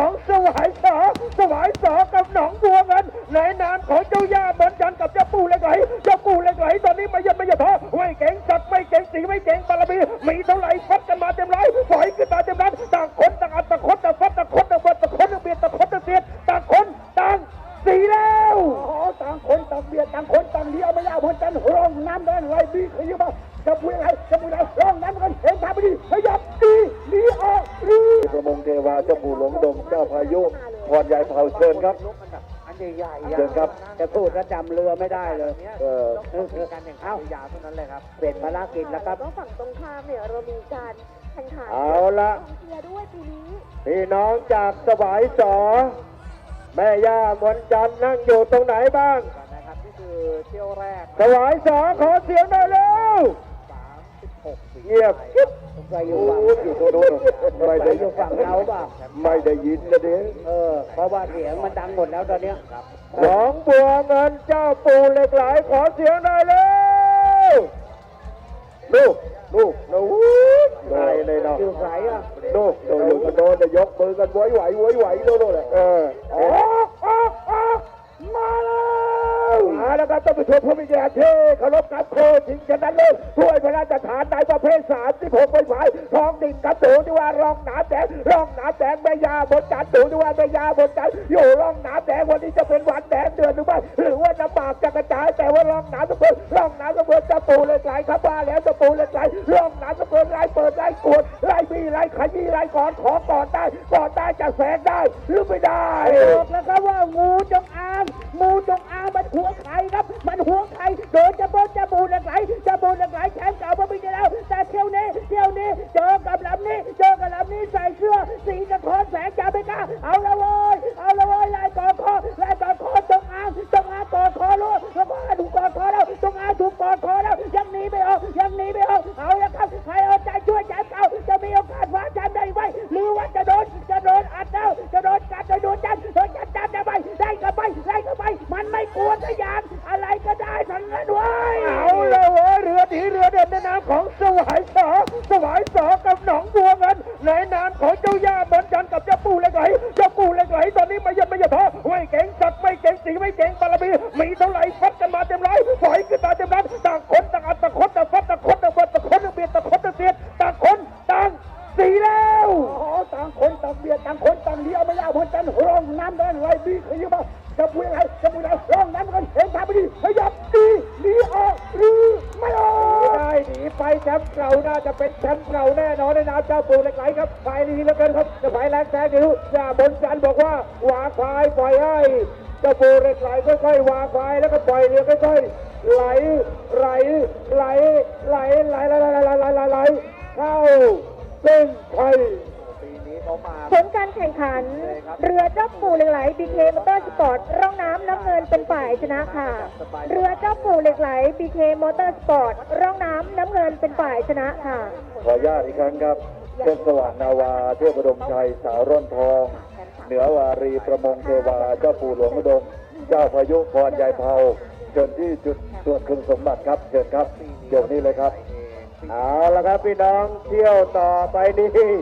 ของสวายสอสวายสอกับหนองบัวเงินในนามของเจ้าย่าเหมือนกันกับเจ้าปู่เหล็กไหลเจ้าปู่เหล็กไหลตอนนี้ไม่ยันไม่หยัดท้อไม่เก่งสัตว์ไม่เก่งสีไม่เก่งบารมีมีเท่าไหร่ฟัดกันมาเต็มร้อยปล่อยขึ้นมาเต็มนั้นต่างคนต่างอัดต่างคนต่างฟัดต่างคนต่างเบิดต่างคนต่างเบียดต่างคนต่างเสียดต่างคนต่างสีแล้วอ๋อต่างคนต่างเบียดต่างคนต่างเลี้ยวไม่ยาวเหมือนกันร้องน้ำแดงไรบีขยิบมาจะพูดอะไรจะพูดอะไรร้องน้ำกันเห็นทางไม่ดีขยับ งเทวาเจ้าปู่หลวงดงเจ้าพายุพรใหญ่เผาเชิญครับอันใหญ่ๆเชิญครับจะพูดแล้วจำเรือไม่ได้เลยเออต้องมีการแข่งขันยาวเท่านั้นเลยครับเป็นภารกิจแล้วครับก็ฝั่งตรงข้ามเนี่ยเรามีการแข่งขันเอาละกองเชียร์ด้วยปีนี้พี่น้องจากสวายสอแม่ย่ามนจันทร์นั่งอยู่ตรงไหนบ้างนะครับนี่คือเที่ยวแรกสวายสอขอเสียงหน่อยเร็ว36สี เงียบกิ๊บผมเคยอโอ้ยู่โหฝั่งอยู่ตรงนู้นไม่เคได้ยอยู่ฝั่งเราเปล่าไม่ได้ยินนะเด้เออ เพราะว่าเสียงมันดังหมดแล้วตอนเนี้ยครับหลวงบัวเงินเจ้าปู่เหล็กไหลขอเสียงหน่อยเร็วลูกลูกลูกนายเลยเนาะอยู่ไหนอะโน่โดนอยู่กันโดนแต่ยกมือกันไหวไหวไหวไหวโน่นโน่นแหละเออออกออกออกมาแล้วมาแล้ว ครับท่านผู้ชมผู้มีเกียรติที่เคารพกับโคชิงชนะเลิศถ้วยพระราชทานในประเภทสามที่ผมไปฝ่ายทองดิ่งกับตูที่ว่ารองหนาแดงรองหนาแดงแม่ยาบนจันทร์ตูที่ว่าแม่ยาบนจันทร์อยู่รองหนาแดงวันนี้จะเป็นวันแดงเดือนหรือไม่หรือว่าจะปากจะกระจายแต่ว่ารองหนาสมบูรณ์รองหนาสมบูรณ์จะปูเลยไหลครับว่าแล้วจะปูเลยไหลรองหนาสมบูรณ์ไล่เปิดไล่กด ไล่บีไล่ขยี้ไล่ก่อนขอก่อนได้ก่อนได้จะแสงได้หรือไม่ได้บอกแล้วครับว่างูจงอางงูจงอางมันหัวไข่ครับ มันหัวไข่โดนจะโดนจะบูดเหล็กไหลจะบูดเหล็กไหลแชมป์เก่ามาปีที่แล้ว แต่เที่ยวนี้เที่ยวนี้เจอกับลำนี้เจอกับลำนี้ใส่เสื้อสีสะท้อนแสงจะไม่กล้าเอาละเว้ยเอาละเว้ยไล่กอดคอไล่กอดคอจงอางจงอางกอดคอลูกจงอางถูกกอดคอแล้วจงอางถูกกอดคอแล้วยังหนีไม่ออกยังหนีไม่ออกเอาละครับใคร มันไม่กลัวสยานอะไรก็ได้ทั้งนั้นเว้ยเอาละเว้ยเรือดีเรือเด่นในน้ำของสวายสอสวายสอกับหนองบัวเงินในน้ำของเจ้าย่าเหมือนกันกับเจ้าปู่เล็กไหลเจ้าปู่เล็กไหลตอนนี้ไม่ยันไม่ยันท้อไม่เก่งสัตว์ไม่เก่งสีไม่เก่งบารมีมีเท่าไหร่กั องน้ำแดงไรบีขยิบมาจะพูดอะไรจะพูดอะไรร้องน้ำกันเห็นทางไม่ดีขยับดีหนีออกหรือไม่ออกได้หนีไปแชมป์เก่าน่าจะเป็นแชมป์เก่าแน่นอนในนามเจ้าปู่เหล็กไหลครับฝ่ายดีเหลือเกินครับจะฝ่ายแรงแซงอยู่อย่าบนจันบอกว่าวางควายปล่อยให้เจ้าปู่เหล็กไหลค่อยๆวางควายแล้วก็ปล่อยเรือค่อยๆไหลไหลไหลไหลไหลไหลไหลไหลไหลไหลไหลเข้าเส้นชัย ผลการแข่งขัน เรือเจ้าปู่เหล็กไหลบีเคมอเตอร์สปอร์ตร่องน้ำน้ำเงินเป็นฝ่ายชนะค่ะ เรือเจ้าปู่เหล็กไหลบีเคมอเตอร์สปอร์ตร่องน้ำน้ำเงินเป็นฝ่ายชนะค่ะ ขออนุญาตอีกครั้งครับเส้นสว่างนาวาเทพดมชัยสาวร่อนทอง เหนือวารีประมงเทวาเจ้าปู่หลวงอุดม เจ้าพายุพรยายเผาเชิญที่จุดตรวจคุณสมบัติครับเชิญครับเดี๋ยวนี้เลยครับ เอาละครับพี่น้องเที่ยวต่อไปนี้